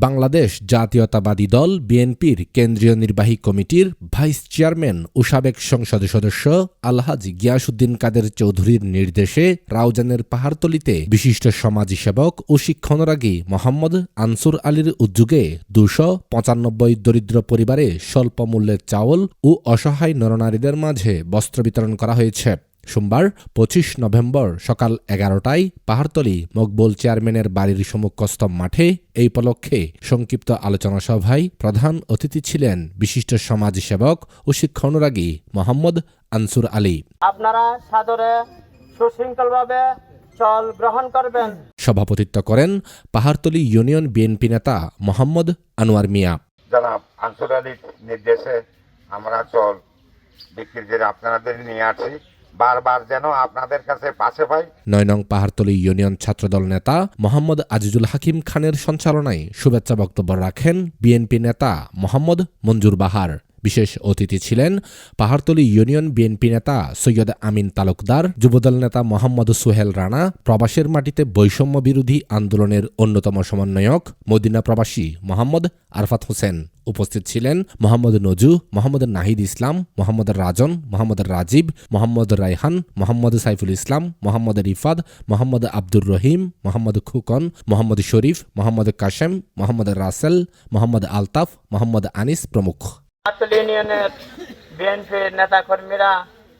বাংলাদেশ জাতীয়তাবাদী দল বিএনপির কেন্দ্রীয় নির্বাহী কমিটির ভাইস চেয়ারম্যান ও সাবেক সংসদ সদস্য আলহাজি গিয়াসুদ্দিন কাদের চৌধুরীর নির্দেশে রাউজানের পাহাড়তলিতে বিশিষ্ট সমাজী সেবক ও শিক্ষণরাগী মোহাম্মদ আনসুর আলীর উদ্যোগে দুশো পঁচানব্বই দরিদ্র পরিবারে স্বল্প মূল্যের চাউল ও অসহায় নরনারীদের মাঝে বস্ত্র বিতরণ করা হয়েছে। সোমবার পঁচিশ নভেম্বর সকাল এগারোটায় পাহাড়তলি মকবুল চেয়ারম্যানের বাড়ির সম্মুখস্থ মাঠে এই উপলক্ষে সংক্ষিপ্ত আলোচনা সভায় প্রধান অতিথি ছিলেন বিশিষ্ট সমাজসেবক ও শিক্ষানুরাগী মোহাম্মদ আনসুর আলী। আপনারা সাদরে সুশৃঙ্খলভাবে চল গ্রহণ করবেন। সভাপতিত্ব করেন পাহাড়তলি ইউনিয়ন বিএনপি নেতা মোহাম্মদ আনোয়ার মিয়া। জনাব আনসুর আলীর নির্দেশে আমরা চল বিক্রির আপনাদের নিয়ে আসি। বারবার যেন আপনাদের কাছে পাশে পাই। নয় নং পাহাড়তলি ইউনিয়ন ছাত্রদল নেতা মোহাম্মদ আজিজুল হাকিম খানের সঞ্চালনায় শুভেচ্ছা বক্তব্য রাখেন বিএনপি নেতা মোহাম্মদ মঞ্জুর বাহার। বিশেষ অতিথি ছিলেন পাহাড়তলি ইউনিয়ন বিএনপি নেতা সৈয়দ আমিন তালুকদার, যুবদল নেতা মোহাম্মদ সোহেল রানা, প্রবাসের মাটিতে বৈষম্য বিরোধী আন্দোলনের অন্যতম সমন্বয়ক মদিনা প্রবাসী মোহাম্মদ আরফাত হোসেন। উপস্থিত ছিলেন মোহাম্মদ নজু, মোহাম্মদ নাহিদ ইসলাম, মোহাম্মদ রাজন, মোহাম্মদ রাজীব, মোহাম্মদ রায়হান, মোহাম্মদ সাইফুল ইসলাম, মোহাম্মদ রিফাদ মোহাম্মদ আব্দুর রহিম, মোহাম্মদ খুকন, মোহাম্মদ শরীফ, মোহাম্মদ কাশেম, মোহাম্মদ রাসেল, মোহাম্মদ আলতাফ, মোহাম্মদ আনিস প্রমুখ। পাতুল ইউনিয়নের বিএনপির নেতাকর্মীরা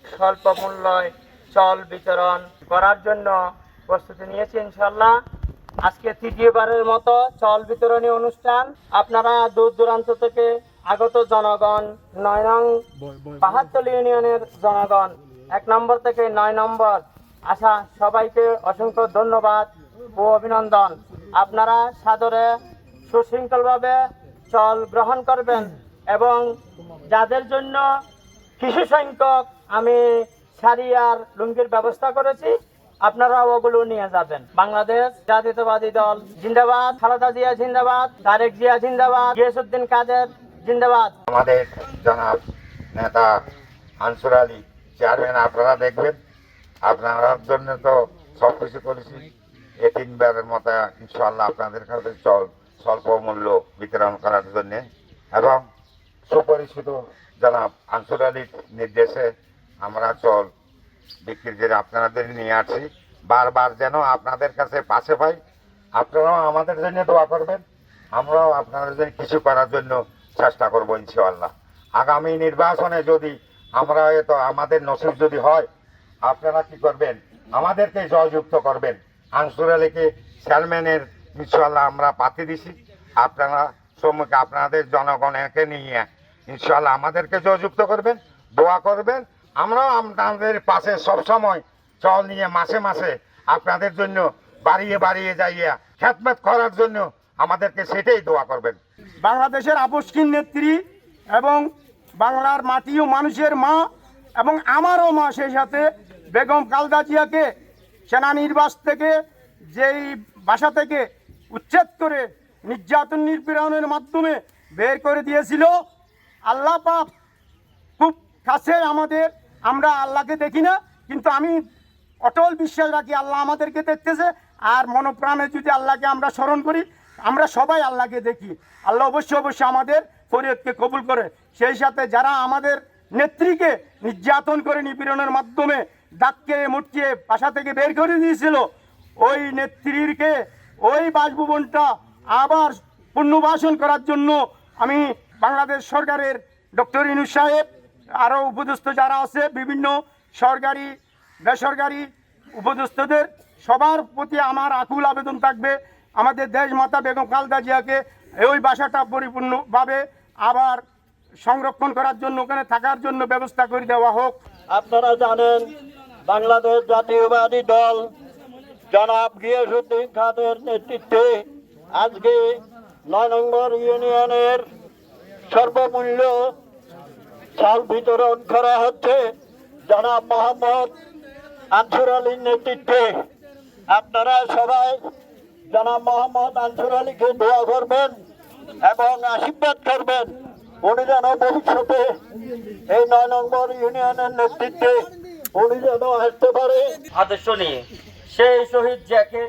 স্বল্প মূল্যে চল বিতরণ করার জন্য প্রস্তুতি নিয়েছে ইনশাল্লাহ আজকে তৃতীয়বারের মতো চল বিতরণী অনুষ্ঠান। আপনারা দূর দূরান্ত থেকে আগত জনগণ, নয় নং বাহাত্তর ইউনিয়নের জনগণ, এক নম্বর থেকে নয় নম্বর আসা সবাইকে অসংখ্য ধন্যবাদ ও অভিনন্দন। আপনারা সাদরে সুশৃঙ্খলভাবে চল গ্রহণ করবেন। এবং যাদের জন্য কিছু সংখ্যক আমি শাড়ি আর লুঙ্গির ব্যবস্থা করেছি আপনারা ওগুলো নিয়ে যাবেন। বাংলাদেশ জাতীয়তাবাদী দল জিন্দাবাদ, খালেদা জিয়া জিন্দাবাদ, তারেক জিয়া জিন্দাবাদ গিয়াসুদ্দিন কাদের জিন্দাবাদ। আমাদের জনাব নেতা আনসুর আলী চেয়ারম্যান, আপনারা দেখবেন আপনার জন্য তো সব কিছু করেছি। এ তিনবারের মতো ইনশাল্লাহ আপনাদের কাছে স্বল্প মূল্য বিতরণ করার জন্যে। এবং সুপরিচিত জনাব আনসুর আলীর নির্দেশে আমরা চল বিক্রির জন্য আপনাদের নিয়ে আসি। বারবার যেন আপনাদের কাছে পাশে পাই, আপনারাও আমাদের জন্য দোয়া করবেন, আমরাও আপনাদের জন্য কিছু করার জন্য চেষ্টা করব ইনশাআল্লাহ। আগামী নির্বাচনে যদি আমরা এত আমাদের নসিব যদি হয়, আপনারা কি করবেন? আমাদেরকে জয়যুক্ত করবেন। আনসুর আলীকে চেয়ারম্যানের ইনশাল্লাহ আমরা পাতি দিছি। আপনারা সম্মুখে আপনাদের জনগণকে নিয়ে ইনশাল্লাহ আমাদেরকে জয়যুক্ত করবেন, দোয়া করবেন। আমরাও আপনাদের পাশে সবসময় চল নিয়ে মাসে মাসে আপনাদের জন্য বাড়িয়ে বাড়িয়ে যাইয়া খ্যাতমেত করার জন্য আমাদেরকে সেটাই দোয়া করবেন। বাংলাদেশের আপসকিন নেত্রী এবং বাংলার মাটি ও মানুষের মা এবং আমারও মা সেই সাথে বেগম কালদা জিয়াকে সেনানির্বাস থেকে যেই বাসা থেকে উচ্ছেদ করে নির্যাতন নিপীড়নের মাধ্যমে বের করে দিয়েছিল। আল্লাহ পাক খুব কাছে আমাদের, আমরা আল্লাহকে দেখি না, কিন্তু আমি অটল বিশ্বাস রাখি, আল্লাহ আমাদেরকে দেখতেছে, আর মনপ্রাণে যদি আল্লাহকে আমরা স্মরণ করি, আমরা সবাই আল্লাহকে দেখি। আল্লাহ অবশ্যই অবশ্যই আমাদের ফরিয়তকে কবুল করে। সেই সাথে যারা আমাদের নেত্রীকে নির্যাতন করে নিপীড়নের মাধ্যমে ডাককে, মুটকে, বাসা থেকে বের করে দিয়েছিল, ওই নেত্রীরকে, ওই বাসভবনটা আবার পুনর্বাসন করার জন্য আমি বাংলাদেশ সরকারের ডক্টর ইনু সাহেব, আরও উপদেষ্টা যারা আছে, বিভিন্ন সরকারি, বেসরকারি উপদেষ্টাদের সবার প্রতি আমার আকুল আবেদন থাকবে। আমাদের দেশ মাতা বেগম খালদা জিয়াকে ওই বাসাটা পরিপূর্ণভাবে আবার সংরক্ষণ করার জন্য, ওখানে থাকার জন্য ব্যবস্থা করে দেওয়া হোক। আপনারা জানেন, বাংলাদেশ জাতীয়বাদী দল জনাব গিয়াসুদ্দিন খানের নেতৃত্বে আজকে নয় নম্বর ইউনিয়নের সর্বমূল্য চাল বিতরণ করা হচ্ছে। জনাব মোহাম্মদ আনসুর আলীর নেতৃত্বে। আপনারা সবাই জনাব মোহাম্মদ আনসুর আলীকে দোয়া করবেন এবং আশীর্বাদ করবেন। উনি যেন ভবিষ্যতে এই নয় নম্বর ইউনিয়নের নেতৃত্বে উনি যেন আসতে পারে। আদর্শ নিয়ে সেই শহীদ জিয়াকে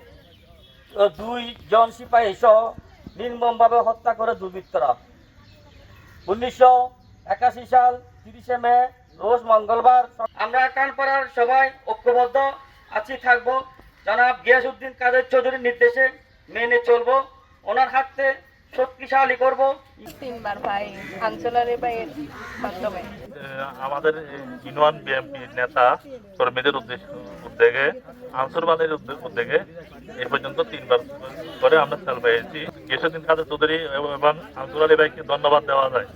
দুই জন সিপাহী সহ নির্মমভাবে হত্যা করে দুর্বৃত্তরা। উনিশশো একাশি সাল তিরিশে মে, রোজ মঙ্গলবার আমরা কানপাড়ার সবাই ঐক্যবদ্ধ আছি, থাকব। জনাব গিয়াসউদ্দিন কাদের চৌধুরীর নির্দেশে মেনে চলবো। ওনার হাতে শক্তিশালী করব। তিনবার ভাই আঞ্চলারে ভাইয়ের মাধ্যমে আমাদের ইউনিয়ন বিএনপি নেতা কর্মীদের উদ্দেশ্য উদ্যোগে আনসার বাদের উদ্যোগে এ পর্যন্ত তিনবার করে আমরা সেল পেয়েছি। কেশদিন কাদের চৌধুরী এবং আনসার আলী ভাইকে ধন্যবাদ দেওয়া যায়।